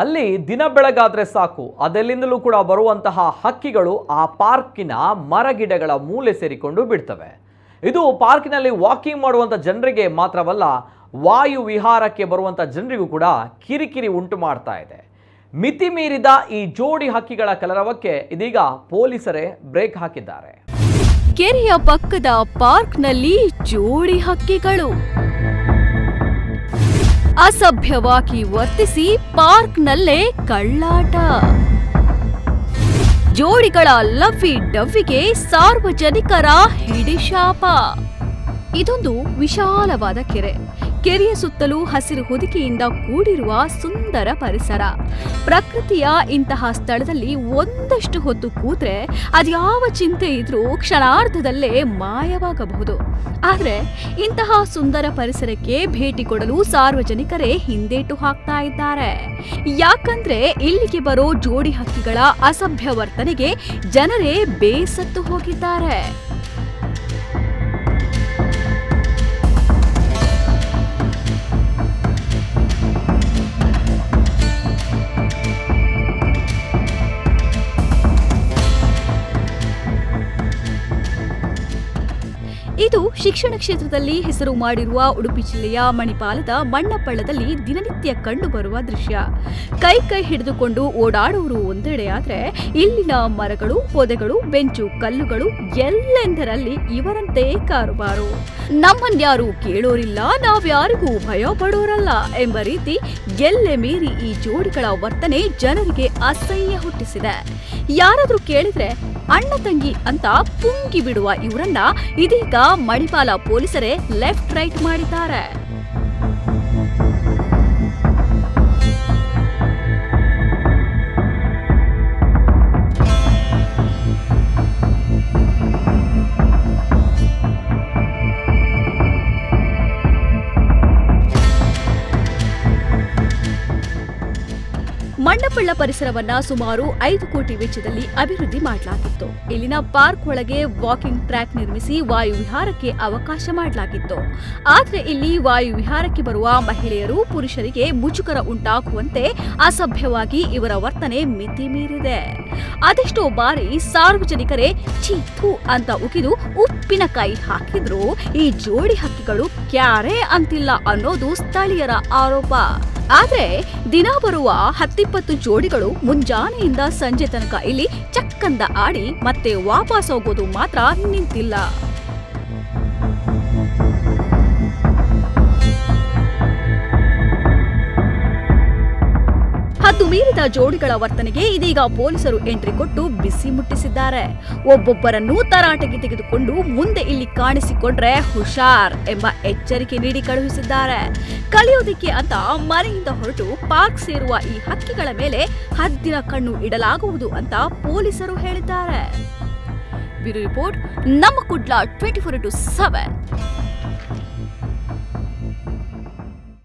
ಅಲ್ಲಿ ದಿನ ಬೆಳಗಾದ್ರೆ ಸಾಕು. ಅದೆಲ್ಲಿಂದಲೂ ಕೂಡ ಬರುವಂತಹ ಹಕ್ಕಿಗಳು ಆ ಪಾರ್ಕಿನ ಮರಗಿಡಗಳ ಮೂಲೆ ಸೇರಿಕೊಂಡು ಬಿಡ್ತವೆ. ಇದು ಪಾರ್ಕಿನಲ್ಲಿ ವಾಕಿಂಗ್ ಮಾಡುವಂಥ ಜನರಿಗೆ ಮಾತ್ರವಲ್ಲ, ವಾಯು ವಿಹಾರಕ್ಕೆ ಬರುವಂಥ ಜನರಿಗೂ ಕೂಡ ಕಿರಿಕಿರಿ ಉಂಟು ಮಾಡ್ತಾ ಇದೆ. ಮಿತಿ ಮೀರಿದ ಈ ಜೋಡಿ ಹಕ್ಕಿಗಳ ಕಲರವಕ್ಕೆ ಇದೀಗ ಪೊಲೀಸರೇ ಬ್ರೇಕ್ ಹಾಕಿದ್ದಾರೆ. ಕೆರೆಯ ಪಕ್ಕದ ಪಾರ್ಕ್ನಲ್ಲಿ ಜೋಡಿ ಹಕ್ಕಿಗಳು. ಅಸಭ್ಯವಾಗಿ ವರ್ತಿಸಿ ಪಾರ್ಕ್ನಲ್ಲೇ ಕಳ್ಳಾಟ. ಜೋಡಿಗಳ ಲವ್ವಿ ಡವ್ವಿಗೆ ಸಾರ್ವಜನಿಕರ ಹಿಡಿಶಾಪ. ಇದೊಂದು ವಿಶಾಲವಾದ ಕೆರೆ. ಕೆರೆಯ ಸುತ್ತಲೂ ಹಸಿರು ಹೊದಿಕೆಯಿಂದ ಕೂಡಿರುವ ಸುಂದರ ಪರಿಸರ. ಪ್ರಕೃತಿಯ ಇಂತಹ ಸ್ಥಳದಲ್ಲಿ ಒಂದಷ್ಟು ಹೊತ್ತು ಕೂತ್ರೆ ಅದ್ಯಾವ ಚಿಂತೆ ಇದ್ರೂ ಕ್ಷಣಾರ್ಧದಲ್ಲೇ ಮಾಯವಾಗಬಹುದು. ಆದರೆ ಇಂತಹ ಸುಂದರ ಪರಿಸರಕ್ಕೆ ಭೇಟಿ ಕೊಡಲು ಸಾರ್ವಜನಿಕರೇ ಹಿಂದೇಟು ಹಾಕ್ತಾ ಇದ್ದಾರೆ. ಯಾಕಂದ್ರೆ ಇಲ್ಲಿಗೆ ಬರೋ ಜೋಡಿ ಹಕ್ಕಿಗಳ ಅಸಭ್ಯ ವರ್ತನೆಗೆ ಜನರೇ ಬೇಸತ್ತು ಹೋಗಿದ್ದಾರೆ. ಇದು ಶಿಕ್ಷಣ ಕ್ಷೇತ್ರದಲ್ಲಿ ಹೆಸರು ಮಾಡಿರುವ ಉಡುಪಿ ಜಿಲ್ಲೆಯ ಮಣಿಪಾಲದ ಮಣ್ಣಪ್ಪಳ್ಳದಲ್ಲಿ ದಿನನಿತ್ಯ ಕಂಡುಬರುವ ದೃಶ್ಯ. ಕೈ ಕೈ ಹಿಡಿದುಕೊಂಡು ಓಡಾಡುವರು ಆದರೆ ಇಲ್ಲಿನ ಮರಗಳು, ಪೊದೆಗಳು, ಬೆಂಚು, ಕಲ್ಲುಗಳು ಎಲ್ಲೆಂದರಲ್ಲಿ ಇವರಂತೆ ಕಾರುಬಾರು. ನಮ್ಮನ್ಯಾರು ಕೇಳೋರಿಲ್ಲ, ನಾವ್ಯಾರಿಗೂ ಭಯ ಪಡೋರಲ್ಲ ಎಂಬ ರೀತಿ ಎಲ್ಲೆ ಮೀರಿ ಈ ಜೋಡಿಗಳ ವರ್ತನೆ ಜನರಿಗೆ ಅಸಹ್ಯ ಹುಟ್ಟಿಸಿದೆ. ಯಾರಾದರೂ ಕೇಳಿದ್ರೆ ಅಣ್ಣ ತಂಗಿ ಅಂತ ಪುಂಗಿ ಬಿಡುವ ಇವರನ್ನ ಇದೀಗ ಮಣಿಪಾಲ ಪೊಲೀಸರೇ ಲೆಫ್ಟ್ ರೈಟ್ ಮಾಡಿದ್ದಾರೆ. ಮಣ್ಣಪಳ್ಳ ಪರಿಸರವನ್ನ ಸುಮಾರು ಐದು ಕೋಟಿ ವೆಚ್ಚದಲ್ಲಿ ಅಭಿವೃದ್ಧಿ ಮಾಡಲಾಗಿತ್ತು. ಇಲ್ಲಿನ ಪಾರ್ಕ್ ಒಳಗೆ ವಾಕಿಂಗ್ ಟ್ರ್ಯಾಕ್ ನಿರ್ಮಿಸಿ ವಾಯು ವಿಹಾರಕ್ಕೆ ಅವಕಾಶ ಮಾಡಲಾಗಿತ್ತು. ಆದರೆ ಇಲ್ಲಿ ವಾಯು ವಿಹಾರಕ್ಕೆ ಬರುವ ಮಹಿಳೆಯರು ಪುರುಷರಿಗೆ ಮುಜುಗರ ಉಂಟಾಗುವಂತೆ ಅಸಭ್ಯವಾಗಿ ಇವರ ವರ್ತನೆ ಮಿತಿ ಮೀರಿದೆ. ಅದೆಷ್ಟೋ ಬಾರಿ ಸಾರ್ವಜನಿಕರೇ ಚೀತು ಅಂತ ಉಗಿದು ಉಪ್ಪಿನಕಾಯಿ ಹಾಕಿದ್ರು ಈ ಜೋಡಿ ಹಕ್ಕಿಗಳು ಕ್ಯಾರೆ ಅಂತಿಲ್ಲ ಅನ್ನೋದು ಸ್ಥಳೀಯರ ಆರೋಪ. ಆದ್ರೆ ದಿನ ಬರುವ ಹತ್ತಿಪ್ಪತ್ತು ಜೋಡಿಗಳು ಮುಂಜಾನೆಯಿಂದ ಸಂಜೆ ತನಕ ಇಲ್ಲಿ ಚಕ್ಕಂದ ಆಡಿ ಮತ್ತೆ ವಾಪಸ್ ಹೋಗೋದು ಮಾತ್ರ ನಿಂತಿಲ್ಲ. ಮೀರಿದ ಜೋಡಿಗಳ ವರ್ತನೆಗೆ ಇದೀಗ ಪೊಲೀಸರು ಎಂಟ್ರಿ ಕೊಟ್ಟು ಬಿಸಿ ಮುಟ್ಟಿಸಿದ್ದಾರೆ. ಒಬ್ಬೊಬ್ಬರನ್ನು ತರಾಟೆಗೆ ತೆಗೆದುಕೊಂಡು ಮುಂದೆ ಇಲ್ಲಿ ಕಾಣಿಸಿಕೊಂಡ್ರೆ ಹುಷಾರ್ ಎಂಬ ಎಚ್ಚರಿಕೆ ನೀಡಿ ಕಳುಹಿಸಿದ್ದಾರೆ. ಕಲಿಯೋದಿಕ್ಕೆ ಅಂತ ಮನೆಯಿಂದ ಹೊರಟು ಪಾಕ್ ಸೇರುವ ಈ ಹಕ್ಕಿಗಳ ಮೇಲೆ ಹದ್ದಿನ ಕಣ್ಣು ಇಡಲಾಗುವುದು ಅಂತ ಪೊಲೀಸರು ಹೇಳಿದ್ದಾರೆ. ಬ್ಯೂರೋ ರಿಪೋರ್ಟ್, ನಮ್ಮ Kudla twenty four to seven